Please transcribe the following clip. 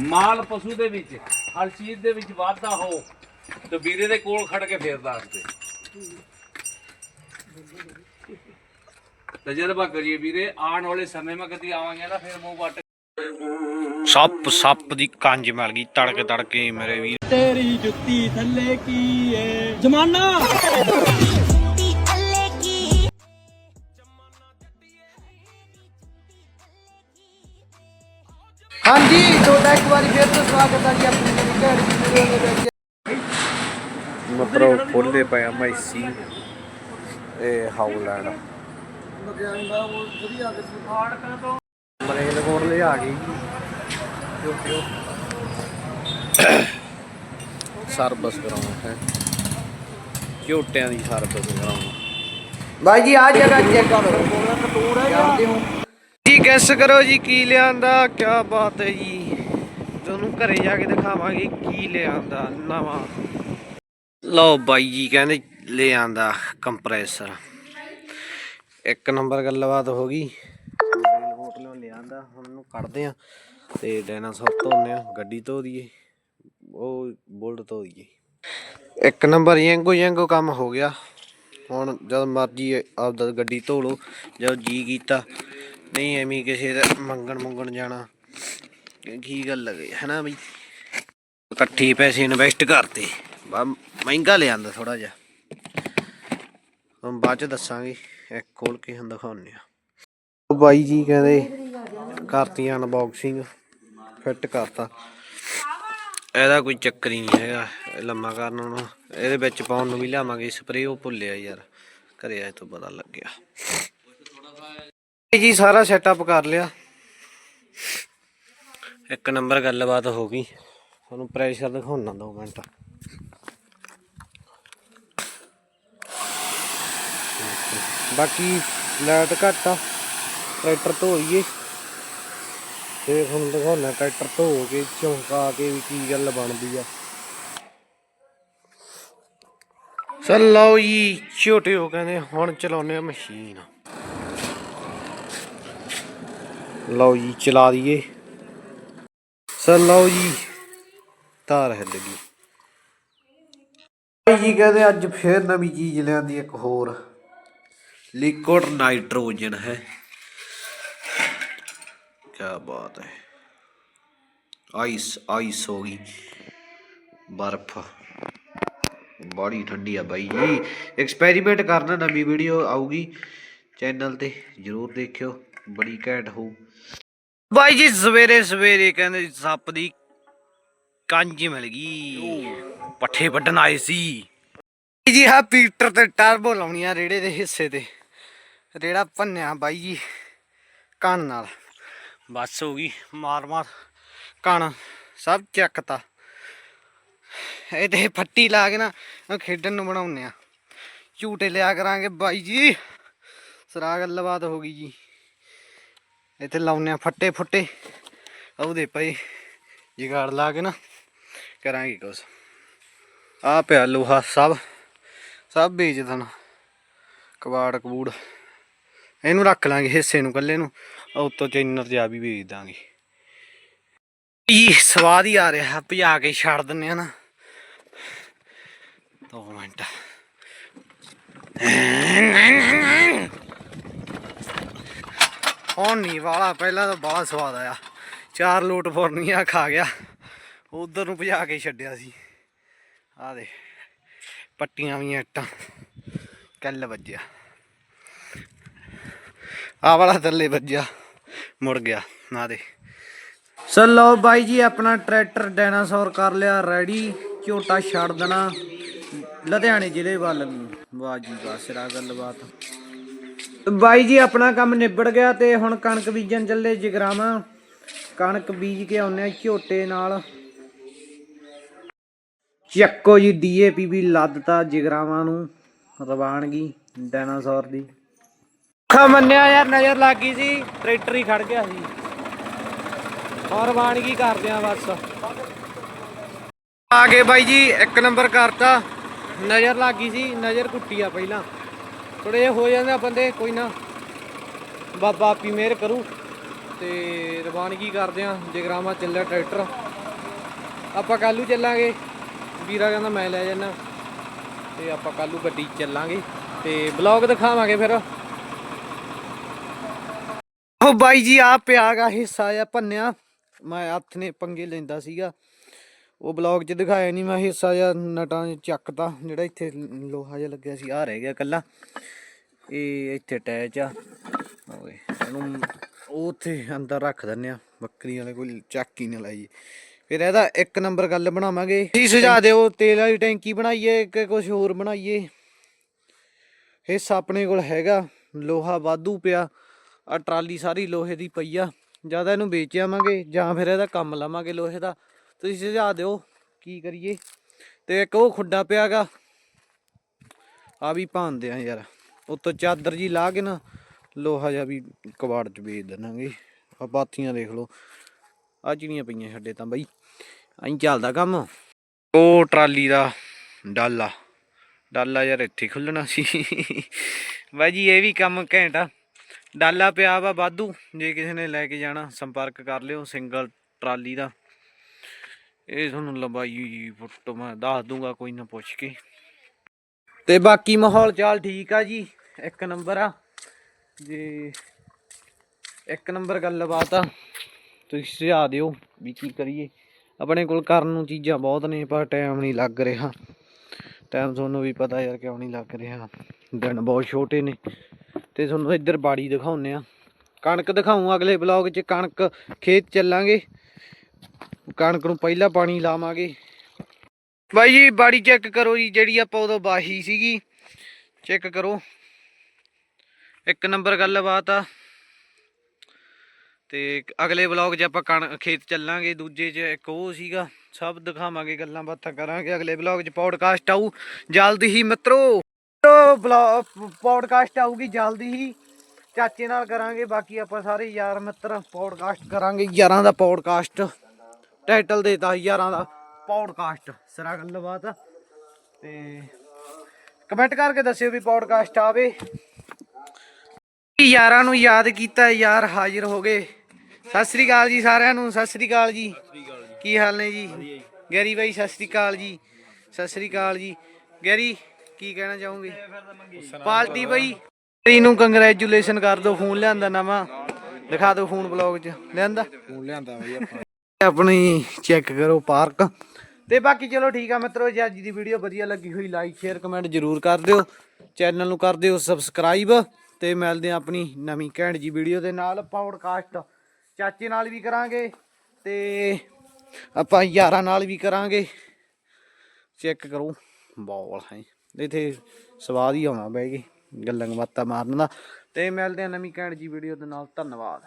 ਮਾਲ ਪਸ਼ੂ ਦੇ ਵਿੱਚ ਹਰ ਚੀਜ਼ ਦੇ ਵਿੱਚ ਵਾਧਾ ਹੋ ਤੇ ਵੀਰੇ ਦੇ ਕੋਲ ਖੜ ਕੇ ਫੇਰ ਦੱਸਦੇ ਤਜਰਬਾ ਕਰੀਏ ਵੀਰੇ ਆਉਣ ਵਾਲੇ ਸਮੇਂ ਮੈਂ ਕਦੀ ਆਵਾਂਗੇ ਨਾ ਫਿਰ ਮੂੰਹ ਵੱਟ ਸੱਪ ਸੱਪ ਦੀ ਕੰਜ ਮਿਲ ਗਈ ਤੜਕੇ ਤੜਕੇ ਮੇਰੇ ਵੀਰ। ਤੇਰੀ ਜੁੱਤੀ ਥੱਲੇ ਕੀ ਏ? ਜਮਾਨਾ! ਹਾਂਜੀ ਤੁਹਾਡਾ ਇੱਕ ਵਾਰੀ ਫੇਰ ਤੋਂ ਸਵਾਗਤ ਹੈ ਜੀ ਆਪਣੀ ਨਵੀਂ ਘੜ ਦੀ ਵੀਡੀਓ ਦੇ ਵਿੱਚ। ਮਪਰੋ ਫੁੱਲੇ ਪਿਆ ਮੈਸੀ ਇਹ ਹਾਊਲੈਂਡ ਮਰੇਲ ਕੋਲ ਲੈ ਆ ਗਈ। ਜੋ ਪਿਓ ਸਰਵਿਸ ਕਰਾਉਣਾ ਹੈ। ਝੋਟਿਆਂ ਦੀ ਸਰਵਿਸ ਕਰਾਉਣਾ। ਬਾਈ ਜੀ ਆ ਜਗ੍ਹਾ ਚੈੱਕ ਕਰੋ। ਜਾਣਦੇ ਹੋ? ਜੀ ਗੈਸ ਕਰੋ ਜੀ ਕੀ ਲਿਆਂਦਾ ਕੀ ਬਾਤ ਹੈ ਜੀ। ਤੁਹਾਨੂੰ ਘਰੇ ਜਾ ਕੇ ਦਿਖਾਵਾਂਗੇ ਕੀ ਲਿਆਂਦਾ, ਨਵਾਂ। ਲਓ ਬਾਈ ਜੀ ਕਹਿੰਦੇ ਲਿਆਂਦਾ ਕੰਪਰੈਸਰ ਇੱਕ ਨੰਬਰ ਗੱਲਬਾਤ ਹੋ ਗਈ। ਹੋਟਲੋਂ ਲਿਆਂਦਾ, ਹੁਣ ਇਹਨੂੰ ਕੱਢਦੇ ਆ ਤੇ ਡਾਇਨਾਸੌਰ ਧੋਨੇ ਆ ਗੱਡੀ ਧੋ ਦਈਏ। ਉਹ ਬੁਲਟ ਧੋ ਦਈਏ। ਇੱਕ ਨੰਬਰ ਯੰਗੋ ਯੰਗੋ ਕੰਮ ਹੋ ਗਿਆ। ਹੁਣ ਜਦ ਮਰਜ਼ੀ ਆਪਦਾ ਗੱਡੀ ਧੋ ਲਓ, ਜਦ ਜੀ ਕੀਤਾ ਨਹੀਂ, ਐਵੇਂ ਕਿਸੇ ਦਾ ਮੰਗਣ ਮੰਗਣ ਜਾਣਾ। ਕੀ ਗੱਲ ਲੱਗੇ ਹਨਾ ਬਈ? ਇਕੱਠੀ ਪੈਸੇ ਇਨਵੈਸਟ ਕਰਤੇ। ਬਾ, ਮਹਿੰਗਾ ਲਿਆਂਦਾ ਥੋੜਾ ਜਿਹਾ। ਹੁਣ ਬਾਅਦ ਚ ਦੱਸਾਂਗੇ, ਇੱਕ ਖੋਲ ਕੇ ਹੁਣ ਦਿਖਾਉਂਦੇ ਆ ਬਾਈ ਜੀ ਕਹਿੰਦੇ ਕਰਤੀ ਅਨਬਾਕਸਿੰਗ ਫਿੱਟ ਕਰਤਾ। ਇਹਦਾ ਕੋਈ ਚੱਕਰ ਹੀ ਨਹੀਂ ਹੈਗਾ ਲੰਮਾ ਕਰਨ ਨੂੰ ਇਹਦੇ ਵਿੱਚ ਪਾਉਣ ਨੂੰ ਵੀ ਲਿਆਵਾਂਗੇ ਸਪਰੇ ਉਹ ਭੁੱਲਿਆ ਯਾਰ। ਘਰੇ ਆਏ ਤੋਂ ਪਤਾ ਲੱਗਿਆ। ਜੀ, ਸਾਰਾ ਸੈਟਅਪ ਕਰ ਲਿਆ। ਇੱਕ ਨੰਬਰ ਗੱਲਬਾਤ ਹੋ ਗਈ। ਤੁਹਾਨੂੰ ਪ੍ਰੈਸ਼ਰ ਦਿਖਾਉਣਾ 2 ਮਿੰਟ। ਬਾਕੀ ਲਾਈਟ ਘੱਟ ਆ। ਟਰੈਕਟਰ ਧੋਈਏ। ਤੇ ਤੁਹਾਨੂੰ ਦਿਖਾਉਣਾ ਟਰੈਕਟਰ ਧੋ ਕੇ ਚੌਂਕਾ ਕੇ ਵੀ ਕੀ ਗੱਲ ਬਣਦੀ ਆ। ਚੱਲ ਲਓ ਜੀ ਛੋਟੇ ਹੋ ਕਹਿੰਦੇ, ਹੁਣ ਚਲਾਉਨੇ ਆ ਮਸ਼ੀਨ। ਲਓ ਜੀ ਚਲਾ ਦਈਏ ਸਰ ਲਓ ਜੀ ਤਾਰ ਹਿੱਲ ਗਈ ਭਾਈ ਜੀ ਕਹਿੰਦੇ ਅੱਜ ਫੇਰ ਨਵੀਂ ਚੀਜ਼ ਲਿਆਂਦੀ ਇੱਕ ਹੋਰ ਲਿਕੁਇਡ ਨਾਈਟ੍ਰੋਜਨ ਹੈ ਕੀ ਬਾਤ ਹੈ ਆਈਸ ਆਈਸ ਹੋ ਗਈ ਬਰਫ ਬੜੀ ਠੰਡੀ ਆ ਬਾਈ ਜੀ ਐਕਸਪੈਰੀਮੈਂਟ ਕਰਨਾ ਨਵੀਂ ਵੀਡੀਓ ਆਊਗੀ ਚੈਨਲ ਤੇ ਜਰੂਰ ਦੇਖਿਓ ਬੜੀ ਘੈਂਟ ਹੋ ਬਾਈ ਜੀ, ਸਵੇਰੇ ਸਵੇਰੇ ਕਹਿੰਦੇ ਸੱਪ ਦੀ ਕੰਜ ਮਿਲ ਗਈ। ਪੱਠੇ ਵੱਢਣ ਆਏ ਸੀ। ਜੀ ਹਾਂ ਪੀਟਰ ਤੇ ਟਰਬੋ ਲਾਉਣੀ ਆ ਰੇੜੇ ਦੇ ਹਿੱਸੇ ਤੇ। ਰੇੜਾ ਭੰਨਿਆ ਬਾਈ ਜੀ ਕਣ ਨਾਲ। ਬਸ ਹੋ ਗਈ, ਮਾਰ ਮਾਰ ਕਣ ਸਭ ਚੱਕਤਾ। ਇਹ ਫੱਟੀ ਲਾ ਕੇ ਨਾ ਖੇਡਣ ਨੂੰ ਬਣਾਉਨੇ ਆ। ਝੂਟੇ ਲਿਆ ਕਰਾਂਗੇ ਬਾਈ ਜੀ। ਸਰਾ ਗੱਲਬਾਤ ਹੋ ਗਈ ਜੀ। ਇੱਥੇ ਲਾਉਨੇ ਆ ਫੱਟੇ ਫੁੱਟੇ। ਉਹਦੇ ਪਈ ਜਿਗਾੜ ਲਾ ਕੇ ਨਾ ਕਰਾਂਗੇ ਕੁਛ। ਆ ਪਿਆ ਲੋਹਾ ਸਭ ਸਭ ਵੇਚ ਦੇਣਾ ਕਬਾੜ ਕਬੂੜ। ਇਹਨੂੰ ਰੱਖ ਲਾਂਗੇ ਹਿੱਸੇ ਨੂੰ ਕੱਲੇ ਨੂੰ। ਆਹ ਉੱਤੋਂ ਚੈਨਰ ਜਿਹਾ ਵੀ ਵੇਚ ਦਾਂਗੇ। ਇਹ ਸਵਾਦ ਹੀ ਆ ਰਿਹਾ, ਭਜਾ ਕੇ ਛੱਡ ਦਿੰਨੇ ਆ ਨਾ। ਦੋ ਮਿੰਟ। ਹੁਣ ਨਹੀਂ ਵਾਲਾ ਪਹਿਲਾਂ ਤਾਂ ਬੜਾ ਸਵਾਦ ਆਇਆ। ਚਾਰ ਲੋਟ ਫੁਰਨੀਆਂ ਖਾ ਗਿਆ। ਉਧਰ ਨੂੰ ਭਜਾ ਕੇ ਛੱਡਿਆ ਸੀ। ਆ ਦੇ ਪੱਟੀਆਂ ਵੀ ਇੱਟਾਂ। ਕੱਲ ਵੱਜਿਆ। ਆ ਵਾਲਾ ਥੱਲੇ ਵੱਜਿਆ। ਮੁੜ ਗਿਆ। ਨਾ ਦੇ ਚਲੋ ਬਾਈ ਜੀ, ਆਪਣਾ ਟਰੈਕਟਰ ਡਾਇਨਾਸੌਰ ਕਰ ਲਿਆ, ਰੈਡੀ। ਝੋਟਾ ਛੱਡ ਦੇਣਾ। ਲੁਧਿਆਣੇ ਜ਼ਿਲ੍ਹੇ ਵੱਲ ਨੂੰ। ਵਾਹ ਜੀ ਵਾਹ, ਸਿਰਾ ਗੱਲਬਾਤ। ਬਾਈ ਜੀ, ਆਪਣਾ ਕੰਮ ਨਿਬੜ ਗਿਆ ਤੇ ਹੁਣ ਕਣਕ ਬੀਜਣ ਚੱਲੇ ਜਗਰਾਵਾਂ। ਕਣਕ ਬੀਜ ਕੇ ਆਉਂਦੇ ਆ ਝੋਟੇ ਨਾਲ। ਚੱਕੋ ਜੀ, ਡੀਏਪੀ ਵੀ ਲੱਦਤਾ ਜਗਰਾਵਾਂ ਨੂੰ, ਰਵਾਨਗੀ ਡਾਇਨਾਸੌਰ ਦੀ। ਖਾ ਮੰਨਿਆ ਯਾਰ, ਨਜ਼ਰ ਲੱਗ ਗਈ ਸੀ, ਟਰੈਕਟਰ ਹੀ ਖੜ ਗਿਆ ਸੀ। ਔਰ ਰਵਾਨਗੀ ਕਰਦੇ ਆ ਬਸ। ਆ ਗਏ ਬਾਈ ਜੀ, ਇੱਕ ਨੰਬਰ ਕਰਤਾ। ਨਜ਼ਰ ਲੱਗ ਗਈ ਸੀ, ਨਜ਼ਰ ਕੁੱਟੀ ਆ ਪਹਿਲਾਂ। ਥੋੜੇ ਜਿਹਾ ਹੋ ਜਾਂਦੇ ਆ ਬੰਦੇ, ਕੋਈ ਨਾ। ਬਾਬਾ ਆਪੀ ਮਿਹਰ ਕਰੂ ਤੇ ਰਵਾਨਗੀ ਕਰਦੇ ਆ ਜਗਰਾਮਾ ਚੱਲਿਆ ਟਰੈਕਟਰ। ਆਪਾਂ ਕੱਲੂ ਚੱਲਾਂਗੇ। ਵੀਰਾ ਕਹਿੰਦਾ ਮੈਂ ਲੈ ਜਾਣਾ ਤੇ ਆਪਾਂ ਕੱਲੂ ਗੱਡੀ ਚੱਲਾਂਗੇ ਤੇ ਬਲੌਗ ਦਿਖਾਵਾਂਗੇ ਫਿਰ। ਉਹ ਬਾਈ ਜੀ ਆ ਪਿਆਗਾ ਹਿੱਸਾ ਆ ਭੰਨਿਆ। ਮੈਂ ਹੱਥ ਨੇ ਪੰਗੇ ਲੈਂਦਾ ਸੀਗਾ। ਉਹ ਬਲੌਗ 'ਚ ਦਿਖਾਇਆ ਨਹੀਂ ਮੈਂ ਹਿੱਸਾ ਜਾਂ ਨਟਾਂ 'ਚ ਚੱਕਤਾ, ਜਿਹੜਾ ਇੱਥੇ ਲੋਹਾ ਜਿਹਾ ਲੱਗਿਆ ਸੀ ਆ ਰਹਿ ਗਿਆ ਕੱਲਾ ਇਹ ਇੱਥੇ ਅਟੈਚ ਆ। ਓਏ, ਇਹਨੂੰ ਉੱਥੇ ਅੰਦਰ ਰੱਖ ਦਿੰਨੇ ਆ, ਬੱਕਰੀ ਵਾਲੇ ਕੋਈ ਚੱਕ ਹੀ ਨਾ ਲਾਈਏ। ਫਿਰ ਇਹਦਾ ਇੱਕ ਨੰਬਰ ਗੱਲ ਬਣਾਵਾਂਗੇ। ਕੀ ਸੁਝਾ ਦਿਓ, ਤੇਲ ਵਾਲੀ ਟੈਂਕੀ ਬਣਾਈਏ, ਕਿ ਕੁਝ ਹੋਰ ਬਣਾਈਏ। ਹਿੱਸਾ ਆਪਣੇ ਕੋਲ ਹੈਗਾ, ਲੋਹਾ ਵਾਧੂ ਪਿਆ ਆ ਟਰਾਲੀ ਸਾਰੀ ਲੋਹੇ ਦੀ ਪਈ ਆ। ਜ਼ਿਆਦਾ ਇਹਨੂੰ ਵੇਚ ਆਵਾਂਗੇ, ਜਾਂ ਫਿਰ ਇਹਦਾ ਕੰਮ ਲਵਾਂਗੇ ਲੋਹੇ ਦਾ। ਤੁਸੀਂ ਸੁਝਾ ਦਿਓ ਕੀ ਕਰੀਏ। ਤੇ ਇੱਕ ਉਹ ਖੁੱਡਾ ਪਿਆਗਾ। ਆ ਵੀ ਭਾਂਦੇ ਆ ਯਾਰ। ਉੱਤੋਂ ਚਾਦਰ ਜੀ ਲਾ ਕੇ ਨਾ ਲੋਹਾ ਜਿਹਾ ਵੀ ਕਬਾੜ ਚ ਵੇਚ ਦੇਣਾਗੇ ਆ ਬਾਤੀਆਂ ਦੇਖ ਲਓ। ਆ ਜਿਹੜੀਆਂ ਪਈਆਂ ਛੱਡੇ ਤਾਂ ਬਾਈ। ਐਂ ਚੱਲਦਾ ਕੰਮ। ਉਹ ਟਰਾਲੀ ਦਾ ਡਾਲਾ। ਡਾਲਾ ਯਾਰ ਇੱਥੇ ਖੁੱਲਣਾ ਸੀ। ਬਾਈ ਜੀ, ਇਹ ਵੀ ਕੰਮ ਘੈਂਟਾ ਡਾਲਾ ਪਿਆ ਵਾ ਵਾਧੂ। ਜੇ ਕਿਸੇ ਨੇ ਲੈ ਕੇ ਜਾਣਾ, ਸੰਪਰਕ ਕਰ ਲਿਓ। ਸਿੰਗਲ ਟਰਾਲੀ ਦਾ। ਇਹ ਤੁਹਾਨੂੰ ਲੰਬਾਈ ਫੁੱਟ ਮੈਂ ਦੱਸ ਦੂੰਗਾ, ਕੋਈ ਨਾ ਪੁੱਛ ਕੇ। ਤੇ ਬਾਕੀ ਮਾਹੌਲ ਚਾਲ ਠੀਕ ਆ ਜੀ, ਇੱਕ ਨੰਬਰ ਆ। ਜੇ ਇੱਕ ਨੰਬਰ ਗੱਲਬਾਤ ਆ, ਤੁਸੀਂ ਸੁਝਾ ਦਿਓ ਵੀ ਕੀ ਕਰੀਏ। ਆਪਣੇ ਕੋਲ ਕਰਨ ਨੂੰ ਚੀਜ਼ਾਂ ਬਹੁਤ ਨੇ, ਪਰ ਟਾਈਮ ਨਹੀਂ ਲੱਗ ਰਿਹਾ। ਟਾਈਮ ਤੁਹਾਨੂੰ ਵੀ ਪਤਾ ਯਾਰ ਕਿਉਂ ਨਹੀਂ ਲੱਗ ਰਿਹਾ। ਦਿਨ ਬਹੁਤ ਛੋਟੇ ਨੇ। ਤੇ ਤੁਹਾਨੂੰ ਇੱਧਰ ਬਾੜੀ ਦਿਖਾਉਨੇ ਆ। ਕਣਕ ਦਿਖਾਉਂ ਅਗਲੇ ਬਲੌਗ 'ਚ, ਕਣਕ ਖੇਤ ਚੱਲਾਂਗੇ। ਕਣਕ ਨੂੰ ਪਹਿਲਾਂ ਪਾਣੀ ਲਾਵਾਂਗੇ। ਬਾਈ ਜੀ, ਬਾੜੀ ਚੈੱਕ ਕਰੋ ਜੀ, ਜਿਹੜੀ ਆਪਾਂ ਉਦੋਂ ਬਾਹੀ ਸੀਗੀ। ਚੈੱਕ ਕਰੋ। ਇੱਕ ਨੰਬਰ ਗੱਲਬਾਤ ਆ। ਤੇ ਅਗਲੇ ਬਲੌਗ 'ਚ ਆਪਾਂ ਕਣ, ਖੇਤ ਚੱਲਾਂਗੇ, ਦੂਜੇ 'ਚ ਇੱਕ ਉਹ ਸੀਗਾ। ਸਭ ਦਿਖਾਵਾਂਗੇ, ਗੱਲਾਂ ਬਾਤਾਂ ਕਰਾਂਗੇ। ਅਗਲੇ ਬਲੌਗ 'ਚ ਪੌਡਕਾਸਟ ਆਊ, ਜਲਦੀ ਹੀ ਮਿੱਤਰੋ। ਪੌਡਕਾਸਟ ਆਊਗੀ, ਜਲਦੀ ਹੀ। ਚਾਚੇ ਨਾਲ ਕਰਾਂਗੇ, ਬਾਕੀ ਆਪਾਂ ਸਾਰੇ ਯਾਰ ਮਿੱਤਰ ਪੌਡਕਾਸਟ ਕਰਾਂਗੇ। ਯਾਰਾਂ ਦਾ ਪੌਡਕਾਸਟ ਟਾਈਟਲ ਦੇਤਾ ਯਾਰਾਂ ਦਾ ਪੌਡਕਾਸਟ ਸਰਾ ਗੱਲਬਾਤ ਤੇ ਕਮੈਂਟ ਕਰਕੇ ਦੱਸਿਓ ਵੀ ਪੌਡਕਾਸਟ ਆਵੇ। ਯਾਰਾਂ ਨੂੰ ਯਾਦ ਕੀਤਾ, ਯਾਰ ਹਾਜ਼ਰ ਹੋ ਗਏ। ਸਤਿ ਸ੍ਰੀ ਅਕਾਲ ਜੀ ਸਾਰਿਆਂ ਨੂੰ, ਸਤਿ ਸ੍ਰੀ ਅਕਾਲ ਜੀ। ਕੀ ਹਾਲ ਨੇ ਜੀ? ਗੈਰੀ ਬਾਈ, ਸਤਿ ਸ੍ਰੀ ਅਕਾਲ ਜੀ। ਸਤਿ ਸ੍ਰੀ ਅਕਾਲ ਜੀ। ਗੈਰੀ, ਕੀ ਕਹਿਣਾ ਚਾਹੋਗੇ? ਪਾਲਟੀ ਬਾਈ, ਗੈਰੀ ਨੂੰ ਕੰਗ੍ਰੈਚੁਲੇਸ਼ਨ ਕਰ ਦਿਓ, ਫੋਨ ਲਿਆਂਦਾ ਨਵਾਂ। ਦਿਖਾ ਦਿਓ ਫੋਨ ਬਲੌਗ 'ਚ। ਲਿਆਂਦਾ? ਫੋਨ ਲਿਆਂਦਾ ਬਾਈ ਆਪਾਂ। ਆਪਣੀ ਚੈੱਕ ਕਰੋ ਪਾਰਕ ਤੇ ਬਾਕੀ ਚਲੋ ਠੀਕ ਆ ਮਿੱਤਰੋ, ਜੇ ਅੱਜ ਦੀ ਵੀਡੀਓ ਵਧੀਆ ਲੱਗੀ ਹੋਈ ਲਾਈਕ ਸ਼ੇਅਰ ਕਮੈਂਟ ਜਰੂਰ ਕਰ ਦਿਓ। ਚੈਨਲ ਨੂੰ ਕਰ ਦਿਓ ਸਬਸਕ੍ਰਾਈਬ ਤੇ ਮਿਲਦੇ ਆ ਆਪਣੀ ਨਵੀਂ ਘੈਂਟ ਜੀ ਵੀਡੀਓ ਦੇ ਨਾਲ ਪੌਡਕਾਸਟ ਚਾਚੇ ਨਾਲ ਵੀ ਕਰਾਂਗੇ ਤੇ ਆਪਾਂ ਯਾਰਾਂ ਨਾਲ ਵੀ ਕਰਾਂਗੇ। ਚੈੱਕ ਕਰੋ। ਬੋਲ ਹੈ। ਇਥੇ ਸਵਾਦ ਹੀ ਆਉਣਾ ਬਹਿ ਕੇ ਗੱਲਾਂ ਬਾਤਾਂ ਮਾਰਨ ਦਾ। ਤੇ ਮਿਲਦੇ ਆ ਨਵੀਂ ਘੈਂਟ ਜੀ ਵੀਡੀਓ ਦੇ ਨਾਲ। ਧੰਨਵਾਦ।